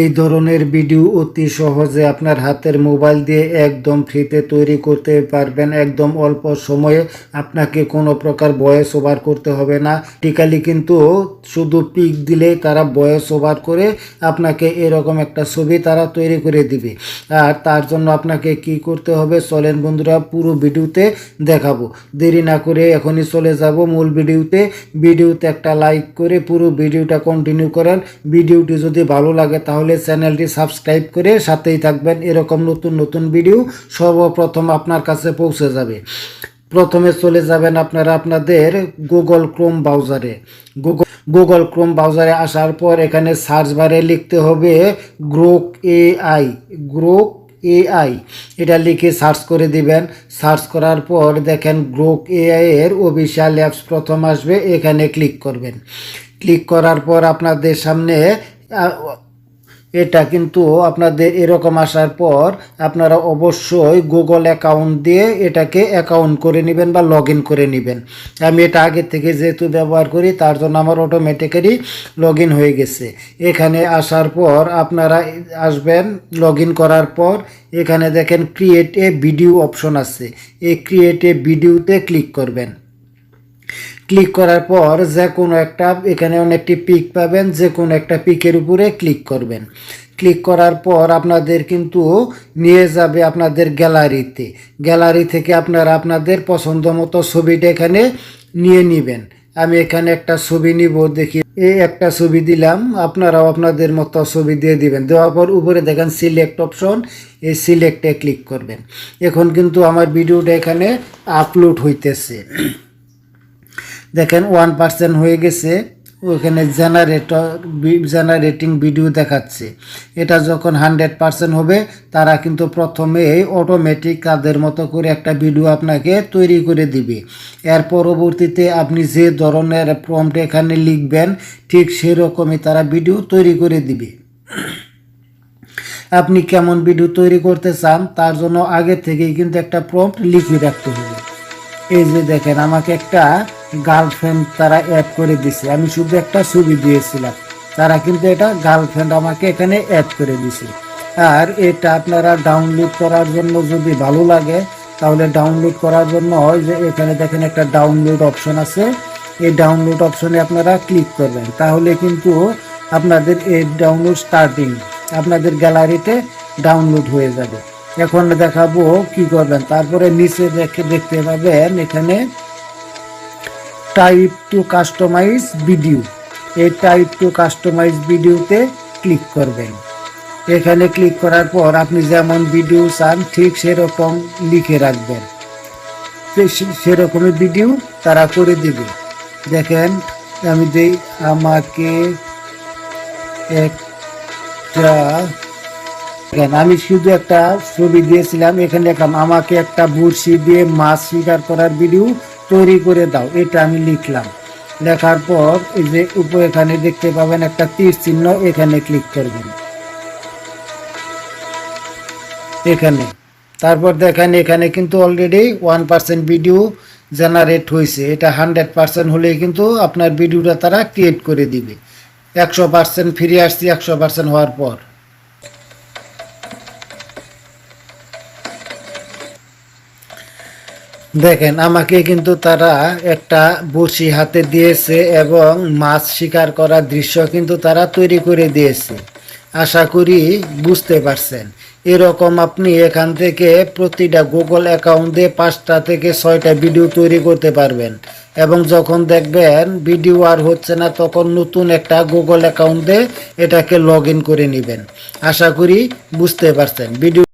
এই ধরনের ভিডিও অতি সহজে আপনার হাতের মোবাইল দিয়ে একদম ফ্রিতে তৈরি করতে পারবেন। একদম অল্প সময়ে আপনাকে কোনো প্রকার ভয়েস ওভার করতে হবে না। টিকালি কিন্তু শুধু পিক দিলেই তারা ভয়েস ওভার করে আপনাকে এরকম একটা ছবি তারা তৈরি করে দিবে। আর তার জন্য আপনাকে কি করতে হবে চলেন বন্ধুরা পুরো ভিডিওতে দেখাবো। দেরি না করে এখনই চলে যাব মূল ভিডিওতে। ভিডিওতে একটা লাইক করে পুরো ভিডিওটা কন্টিনিউ করেন। ভিডিওটি যদি ভালো লাগে তাহলে চ্যানেলটি সাবস্ক্রাইব করে সাথেই থাকবেন। এরকম নতুন নতুন ভিডিও সর্বপ্রথম আপনার কাছে পৌঁছে যাবে। প্রথমে চলে যাবেন আপনারা আপনাদের গুগল ক্রোম ব্রাউজারে গুগল গুগল ক্রোম ব্রাউজারে আসার পর এখানে সার্চ বারে লিখতে হবে গ্রোক এআই গ্রোক এআই এটা লিখে সার্চ করে দিবেন। সার্চ করার পর দেখেন গ্রোক এআই এর অফিসিয়াল অ্যাপস প্রথম আসবে। এখানে ক্লিক করবেন। ক্লিক করার পর আপনাদের সামনে এটা কিন্তু আপনাদের এরকম আসার পর আপনারা অবশ্যই গুগল অ্যাকাউন্ট দিয়ে এটাকে অ্যাকাউন্ট করে নেবেন বা লগ করে নেবেন। আমি এটা আগে থেকে যেহেতু ব্যবহার করি, তার জন্য আমার অটোমেটিক্যালি লগ হয়ে গেছে। এখানে আসার পর আপনারা আসবেন লগ করার পর এখানে দেখেন ক্রিয়েট এ ভিডিও অপশন আছে। এই ক্রিয়েট এ ভিডিওতে ক্লিক করবেন। ক্লিক করার পর যে কোনো একটা, এখানে অনেকটি পিক পাবেন, যে কোনো একটা পিকের উপরে ক্লিক করবেন। ক্লিক করার পর আপনাদের কিন্তু নিয়ে যাবে আপনাদের গ্যালারিতে গ্যালারি থেকে আপনারা আপনাদের পছন্দ মতো ছবিটা এখানে নিয়ে নেবেন। আমি এখানে একটা ছবি নিব, দেখি। এই একটা ছবি দিলাম, আপনারাও আপনাদের মতো ছবি দিয়ে দিবেন। দেওয়ার পর উপরে দেখেন সিলেক্ট অপশন এই সিলেক্টে ক্লিক করবেন। এখন কিন্তু আমার ভিডিওটা এখানে আপলোড হইতেছে। দেখেন ওয়ান পার্সেন্ট হয়ে গেছে, ওখানে জেনারেটর জেনারেটিং ভিডিও দেখাচ্ছে। এটা যখন হান্ড্রেড পার্সেন্ট হবে, তারা কিন্তু প্রথমেই অটোমেটিক কাদের মতো করে একটা ভিডিও আপনাকে তৈরি করে দিবে। এর পরবর্তীতে আপনি যে ধরনের প্রম্পট এখানে লিখবেন, ঠিক সেরকমই তারা ভিডিও তৈরি করে দিবে। আপনি কেমন ভিডিও তৈরি করতে চান, তার জন্য আগে থেকেই কিন্তু একটা প্রম্পট লিখে রাখতে হবে। এই যে দেখেন, আমাকে একটা গার্লফ্রেন্ড তারা অ্যাড করে দিছে। আমি শুধু একটা ছবি দিয়েছিলাম। তারা কিন্তু এটা গার্লফ্রেন্ড আমাকে এখানে অ্যাড করে দিছে। আর এটা আপনারা ডাউনলোড করার জন্য যদি ভালো লাগে, তাহলে ডাউনলোড করার জন্য হয় যে এখানে দেখেন একটা ডাউনলোড অপশন আছে। এই ডাউনলোড অপশনে আপনারা ক্লিক করবেন। তাহলে কিন্তু আপনাদের এই ডাউনলোড স্টার্টিং আপনাদের গ্যালারিতে ডাউনলোড হয়ে যাবে। এখন দেখাবো কি করবেন। তারপরে নিচে দেখে দেখতে পাবেন এখানে টাইপ টু কাস্টমাইজ ভিডিও এই টাইপ টু কাস্টমাইজ ভিডিওতে ক্লিক করবেন। এখানে ক্লিক করার পর আপনি যেমন ভিডিও চান, ঠিক সেরকম লিখে রাখবেন। সেরকমই ভিডিও তারা করে দিবে। দেখেন, আমি দেই আমাকে একটা আমি শুধু একটা ছবি দিয়েছিলাম। এখানে লিখলাম আমাকে একটা বড়শি দিয়ে মাছ শিকার করার ভিডিও তৈরি করে দাও, এটা আমি লিখলাম। লেখার পর এই যে উপর এখানে দেখতে পাবেন একটা তীর চিহ্ন, এখানে ক্লিক করবেন। এখানে। তারপর দেখেন এখানে কিন্তু already one percent video generate হয়েছে। এটা হান্ড্রেড পার্সেন্ট হলেই কিন্তু আপনার ভিডিওটা তারা ক্রিয়েট করে দিবে। একশো পার্সেন্ট ফিরে আসছি, একশো পার্সেন্ট হওয়ার পর। দেখেন, আমাকে কিন্তু তারা একটা বসি হাতে দিয়েছে এবং মাছ শিকার করার দৃশ্য কিন্তু তারা তৈরি করে দিয়েছে। আশা করি বুঝতে পারছেন। এরকম আপনি এখান থেকে প্রতিটা গুগল অ্যাকাউন্টে পাঁচটা থেকে ছয়টা ভিডিও তৈরি করতে পারবেন এবং যখন দেখবেন ভিডিও আর হচ্ছে না, তখন নতুন একটা গুগল অ্যাকাউন্টে এটাকে লগ করে নেবেন। আশা করি বুঝতে পারছেন। ভিডিও